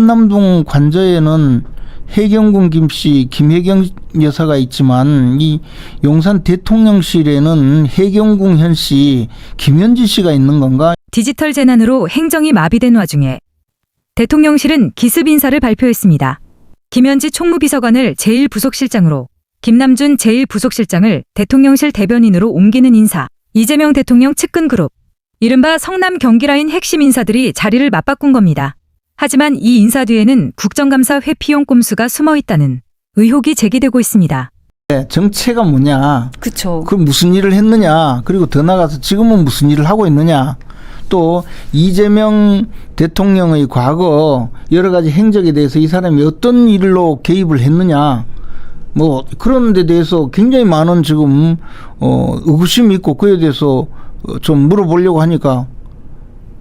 한남동 관저에는 해경군 김씨 김혜경 여사가 있지만 이 용산 대통령실에는 해경궁 현씨 김현지 씨가 있는 건가? 디지털 재난으로 행정이 마비된 와중에 대통령실은 기습 인사를 발표했습니다. 김현지 총무비서관을 제1부속실장으로, 김남준 제1부속실장을 대통령실 대변인으로 옮기는 인사, 이재명 대통령 측근 그룹, 이른바 성남 경기라인 핵심 인사들이 자리를 맞바꾼 겁니다. 하지만 이 인사 뒤에는 국정감사 회피용 꼼수가 숨어 있다는 의혹이 제기되고 있습니다. 정체가 뭐냐? 그쵸. 그 무슨 일을 했느냐? 그리고 더 나가서 지금은 무슨 일을 하고 있느냐? 또 이재명 대통령의 과거 여러 가지 행적에 대해서 이 사람이 어떤 일로 개입을 했느냐? 뭐 그런 데 대해서 굉장히 많은 지금 어 의구심이 있고 그에 대해서 어, 좀 물어보려고 하니까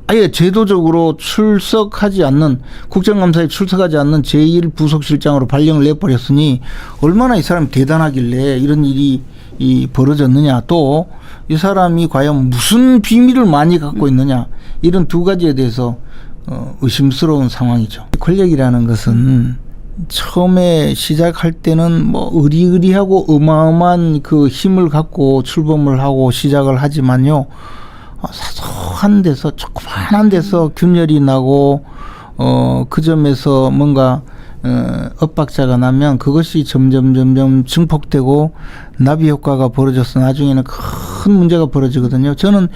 아예 제도적으로 출석하지 않는 국정감사에 출석하지 않는 제1부속실장으로 발령을 내버렸으니 얼마나 이 사람이 대단하길래 이런 일이 이 벌어졌느냐 또 이 사람이 과연 무슨 비밀을 많이 갖고 있느냐 이런 두 가지에 대해서 어, 의심스러운 상황이죠. 권력이라는 것은 처음에 시작할 때는 뭐 의리의리하고 어마어마한 그 힘을 갖고 출범을 하고 시작을 하지만요. 어, 사소한 데서 조그만한 데서 균열이 나고 어 그 점에서 뭔가 어, 엇박자가 나면 그것이 점점 점점 증폭되고 나비 효과가 벌어져서 나중에는 큰 문제가 벌어지거든요. 저는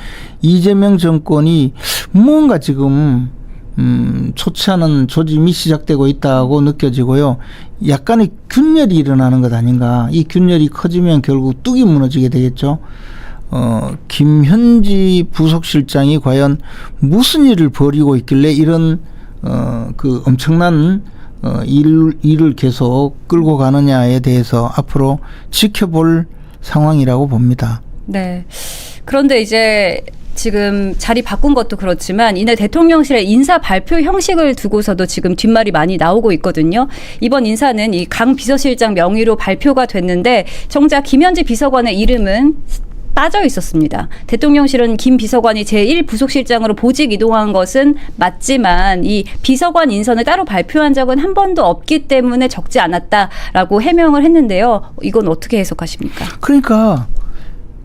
이재명 정권이 뭔가 지금 음, 좋지 않은 조짐이 시작되고 있다고 느껴지고요. 약간의 균열이 일어나는 것 아닌가. 이 균열이 커지면 결국 뚝이 무너지게 되겠죠. 어, 김현지 부속실장이 과연 무슨 일을 벌이고 있길래 이런 어, 그 엄청난 어, 일, 일을 계속 끌고 가느냐에 대해서 앞으로 지켜볼 상황이라고 봅니다. 네. 그런데 이제 지금 자리 바꾼 것도 그렇지만 이날 대통령실의 인사 발표 형식을 두고서도 지금 뒷말이 많이 나오고 있거든요. 이번 인사는 이 강 비서실장 명의로 발표가 됐는데 정작 김현지 비서관의 이름은 빠져 있었습니다. 대통령실은 김 비서관이 제1부속실장으로 보직 이동한 것은 맞지만 이 비서관 인선을 따로 발표한 적은 한 번도 없기 때문에 적지 않았다라고 해명을 했는데요. 이건 어떻게 해석하십니까? 그러니까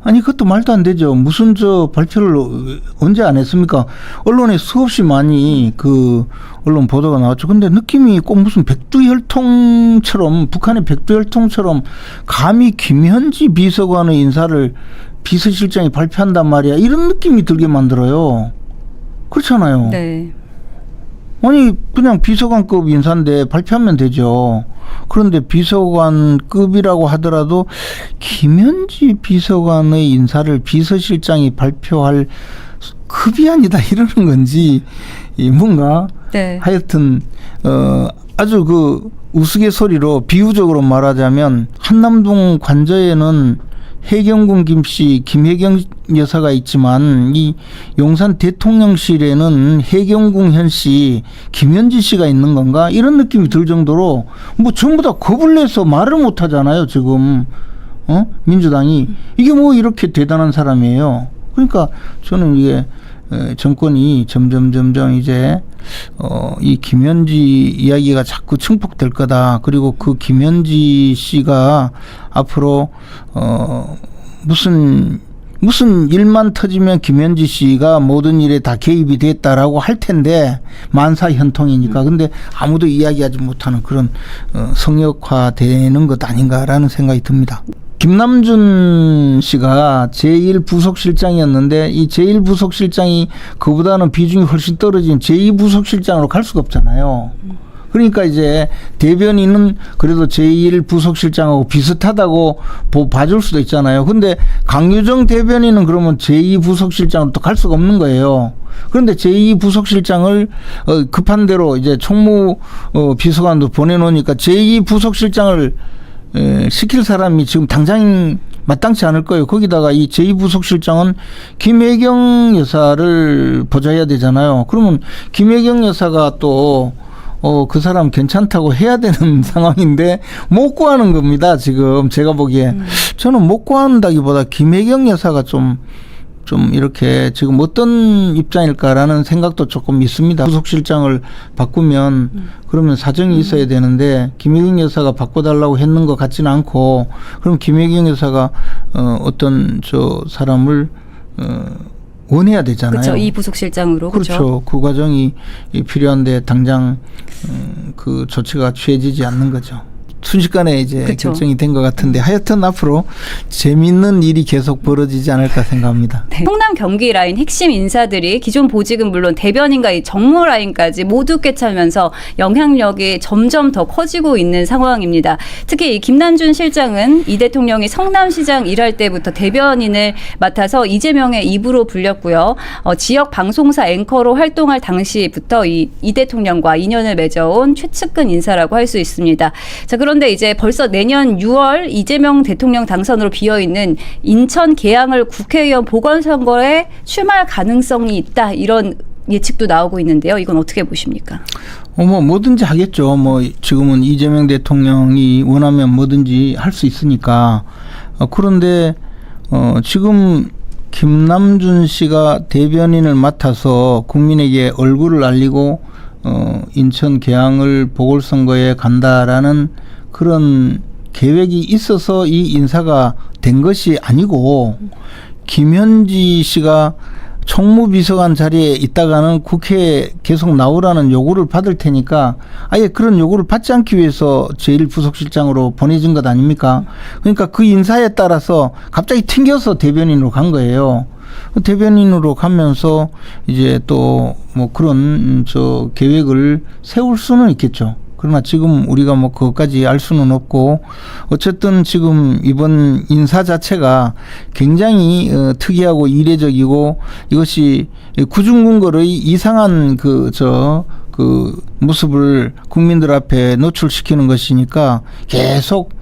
아니 그것도 말도 안 되죠. 무슨 저 발표를 언제 안 했습니까? 언론에 수없이 많이 그 언론 보도가 나왔죠. 근데 느낌이 꼭 무슨 백두혈통처럼 북한의 백두혈통처럼 감히 김현지 비서관의 인사를 비서실장이 발표한단 말이야. 이런 느낌이 들게 만들어요. 그렇잖아요. 네. 아니 그냥 비서관급 인사인데 발표하면 되죠. 그런데 비서관급이라고 하더라도 김현지 비서관의 인사를 비서실장이 발표할 급이 아니다 이러는 건지 이 뭔가 네. 하여튼 어 아주 그 우스갯소리로 비유적으로 말하자면 한남동 관저에는 해경군 김씨 김혜경 여사가 있지만 이 용산 대통령실에는 해경궁 현씨 김현지 씨가 있는 건가? 이런 느낌이 들 정도로 뭐 전부 다 겁을 내서 말을 못 하잖아요 지금. 어? 민주당이. 이게 뭐 이렇게 대단한 사람이에요. 그러니까 저는 이게 에, 정권이 점점 점점 이제 어, 이 김현지 이야기가 자꾸 증폭될 거다. 그리고 그 김현지 씨가 앞으로 어, 무슨 무슨 일만 터지면 김현지 씨가 모든 일에 다 개입이 됐다라고 할 텐데 만사 현통이니까 근데 아무도 이야기하지 못하는 그런 어, 성역화되는 것 아닌가라는 생각이 듭니다. 김남준 씨가 제1부속실장이었는데 이 제1부속실장이 그보다는 비중이 훨씬 떨어진 제2부속실장으로 갈 수가 없잖아요. 그러니까 이제 대변인은 그래도 제1부속실장하고 비슷하다고 보- 봐줄 수도 있잖아요. 근데 강유정 대변인은 그러면 제2부속실장으로 또 갈 수가 없는 거예요. 그런데 제2부속실장을 어, 급한 대로 이제 총무 어, 비서관도 보내놓으니까 제2부속실장을 에, 시킬 사람이 지금 당장 마땅치 않을 거예요. 거기다가 이 제2부속실장은 김혜경 여사를 보좌해야 되잖아요. 그러면 김혜경 여사가 또 어, 그 사람 괜찮다고 해야 되는 상황인데 못 구하는 겁니다. 지금 제가 보기에 저는 못 구한다기보다 김혜경 여사가 좀 좀 이렇게 지금 어떤 입장일까라는 생각도 조금 있습니다. 부속실장을 바꾸면 그러면 사정이 있어야 되는데 김혜경 여사가 바꿔달라고 했는 것 같지는 않고 그럼 김혜경 여사가 어, 어떤 저 사람을 어, 원해야 되잖아요. 그렇죠. 이 부속실장으로 그렇죠. 그렇죠. 그 과정이 이 필요한데 당장 음, 그 조치가 취해지지 않는 거죠. 순식간에 이제 그쵸. 결정이 된 것 같은데 하여튼 앞으로 재밌는 일이 계속 벌어지지 않을까 생각합니다. 네. 성남 경기 라인 핵심 인사들이 기존 보직은 물론 대변인과 이 정무 라인까지 모두 꿰차면서 영향력이 점점 더 커지고 있는 상황입니다. 특히 이 김남준 실장은 이 대통령이 성남시장 일할 때부터 대변인을 맡아서 이재명의 입으로 불렸고요. 어, 지역 방송사 앵커로 활동할 당시부터 이, 이 대통령과 인연을 맺어온 최측근 인사라고 할 수 있습니다. 자, 그 런데 이제 벌써 내년 6월 이재명 대통령 당선으로 비어 있는 인천 계양을 국회의원 보궐선거에 출마할 가능성이 있다. 이런 예측도 나오고 있는데요. 이건 어떻게 보십니까? 어, 뭐 뭐든지 하겠죠. 뭐 지금은 이재명 대통령이 원하면 뭐든지 할 수 있으니까. 어, 그런데 어, 지금 김남준 씨가 대변인을 맡아서 국민에게 얼굴을 알리고 어, 인천 계양을 보궐선거에 간다라는 그런 계획이 있어서 이 인사가 된 것이 아니고 김현지 씨가 총무비서관 자리에 있다가는 국회에 계속 나오라는 요구를 받을 테니까 아예 그런 요구를 받지 않기 위해서 제1부속실장으로 보내진 것 아닙니까? 그러니까 그 인사에 따라서 갑자기 튕겨서 대변인으로 간 거예요. 그 대변인으로 가면서 이제 또 뭐 그런 음, 저 계획을 세울 수는 있겠죠. 그러나 지금 우리가 뭐 그것까지 알 수는 없고 어쨌든 지금 이번 인사 자체가 굉장히 어, 특이하고 이례적이고 이것이 구중궁궐의 이상한 그저그 모습을 국민들 앞에 노출시키는 것이니까 계속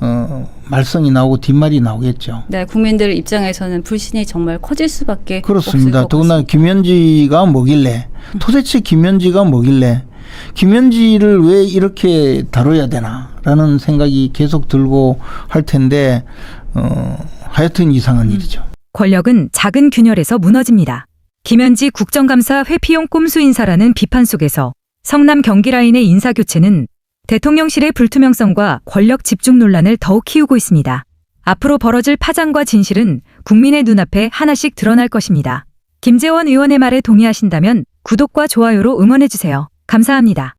어 말썽이 나오고 뒷말이 나오겠죠. 네, 국민들 입장에서는 불신이 정말 커질 수밖에 그렇습니다. 더구나. 김현지가 뭐길래 도대체 김현지가 뭐길래 김현지를 왜 이렇게 다뤄야 되나라는 생각이 계속 들고 할 텐데 어 하여튼 이상한 일이죠. 권력은 작은 균열에서 무너집니다. 김현지 국정감사 회피용 꼼수 인사라는 비판 속에서 성남 경기 라인의 인사 교체는 대통령실의 불투명성과 권력 집중 논란을 더욱 키우고 있습니다. 앞으로 벌어질 파장과 진실은 국민의 눈앞에 하나씩 드러날 것입니다. 김재원 의원의 말에 동의하신다면 구독과 좋아요로 응원해주세요. 감사합니다.